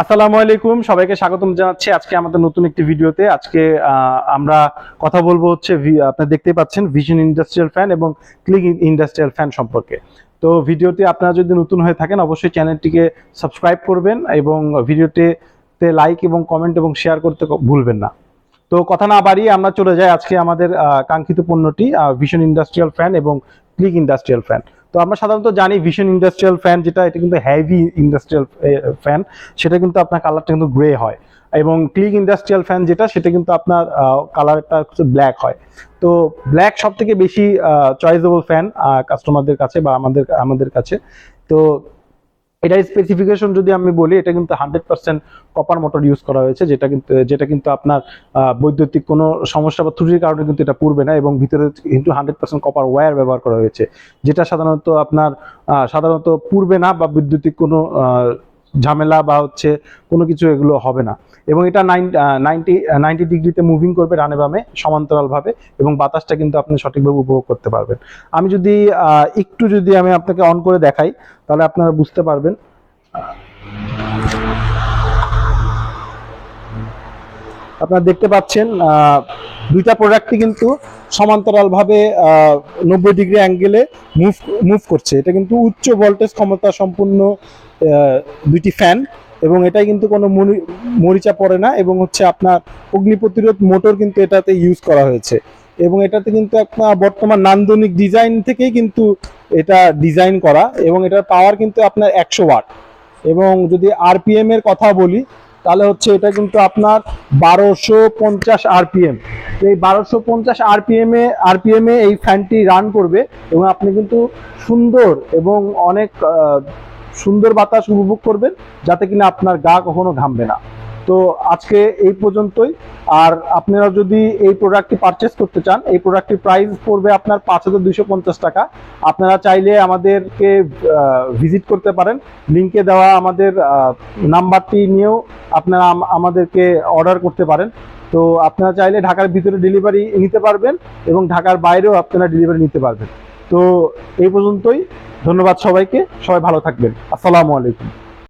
আসসালামু আলাইকুম, সবাইকে স্বাগতম জানাচ্ছি আজকে আমাদের নতুন একটি ভিডিওতে। আজকে আমরা কথা বলব হচ্ছে আপনারা দেখতেই পাচ্ছেন ভিশন ইন্ডাস্ট্রিয়াল ফ্যান এবং ক্লিক ইন্ডাস্ট্রিয়াল ফ্যান সম্পর্কে। তো ভিডিওটি আপনারা যদি নতুন হয়ে থাকেন, অবশ্যই চ্যানেলটিকে সাবস্ক্রাইব করবেন এবং ভিডিওটিতে লাইক এবং কমেন্ট এবং শেয়ার করতে ভুলবেন না। তো কথা না বাড়িয়ে আমরা চলে যাই আজকে আমাদের কাঙ্ক্ষিত পণ্যটি ভিশন ইন্ডাস্ট্রিয়াল ফ্যান এবং ক্লিক ইন্ডাস্ট্রিয়াল ফ্যান তো আমরা সাধারণত জানি ভিশন ইন্ডাস্ট্রিয়াল ফ্যান যেটা, এটা কিন্তু হেভি ইন্ডাস্ট্রিয়াল ফ্যান সেটা কিন্তু আপনার কালারটা কিন্তু গ্রে হয়। এবং ক্লিক ইন্ডাস্ট্রিয়াল ফ্যান যেটা, সেটা কিন্তু আপনার কালারটা ব্ল্যাক হয়। তো ব্ল্যাক সব থেকে বেশি চয়েসেবল ফ্যান কাস্টমারদের কাছে বা আমাদের আমাদের কাছে। তো এটার স্পেসিফিকেশন যদি আমি বলি, এটা কিন্তু hundred percent copper motor use করা হয়েছে, যেটা কিন্তু যেটা কিন্তু আপনার বৈদ্যুতিক কোনো সমস্যা বা ত্রুটির কারণে কিন্তু এটা পূর্বে না এবং ভিতরে কিন্তু হান্ড্রেড পার্সেন্ট কপার ওয়্যার ব্যবহার করা হয়েছে, যেটা সাধারণত আপনার সাধারণত পূর্বে না বা বৈদ্যুতিক কোনো ঝামেলা বা হচ্ছে কোনো কিছু এগুলো হবে না। এবং এটা নাইন নাইনটি নাইনটি ডিগ্রিতে মুভিং করবে ডানে বামে সমান্তরালভাবে এবং বাতাসটা কিন্তু আপনি সঠিকভাবে উপভোগ করতে পারবেন। আমি যদি একটু যদি আমি আপনাকে অন করে দেখাই, তাহলে আপনারা বুঝতে পারবেন। আপনারা দেখতে পাচ্ছেন দুইটা প্রোডাক্টই কিন্তু সমান্তরালভাবে নব্বই ডিগ্রি অ্যাঙ্গেলে মুভ মুভ করছে। এটা কিন্তু উচ্চ ভোল্টেজ ক্ষমতা সম্পূর্ণ দুইটি ফ্যান এবং এটাই কিন্তু কোনো মরি- মরিচা পড়ে না এবং হচ্ছে আপনার অগ্নি প্রতিরোধ মোটর কিন্তু এটাতে ইউজ করা হয়েছে। এবং এটাতে কিন্তু আপনার বর্তমান নান্দনিক ডিজাইন থেকেই কিন্তু এটা ডিজাইন করা এবং এটার পাওয়ার কিন্তু আপনার একশো ওয়াট এবং যদি আরপিএম এর কথা বলি, তাহলে হচ্ছে এটা কিন্তু আপনার বারোশো পঞ্চাশ আরপিএম এই বারোশো পঞ্চাশ আরপিএম এ আরপিএম এ এই ফ্যানটি রান করবে এবং আপনি কিন্তু সুন্দর এবং অনেক সুন্দর বাতাস উপভোগ করবেন, যাতে কিনা আপনার গা কখনো ঘামবে না। তো আজকে এই পর্যন্তই। আর আপনারা যদি এই প্রোডাক্টটি পারচেস করতে চান, এই প্রোডাক্টটির প্রাইস পড়বে আপনার পাঁচ হাজার পঞ্চাশ টাকা। আপনারা চাইলে আমাদেরকে ভিজিট করতে পারেন। লিঙ্কে দেওয়া আমাদের নাম্বারটি নিয়েও আপনারা আমাদেরকে অর্ডার করতে পারেন। তো আপনারা চাইলে ঢাকার ভিতরে ডেলিভারি নিতে পারবেন এবং ঢাকার বাইরেও আপনারা ডেলিভারি নিতে পারবেন। তো এই পর্যন্তই। ধন্যবাদ সবাইকে। সবাই ভালো থাকবেন। আসসালামু আলাইকুম।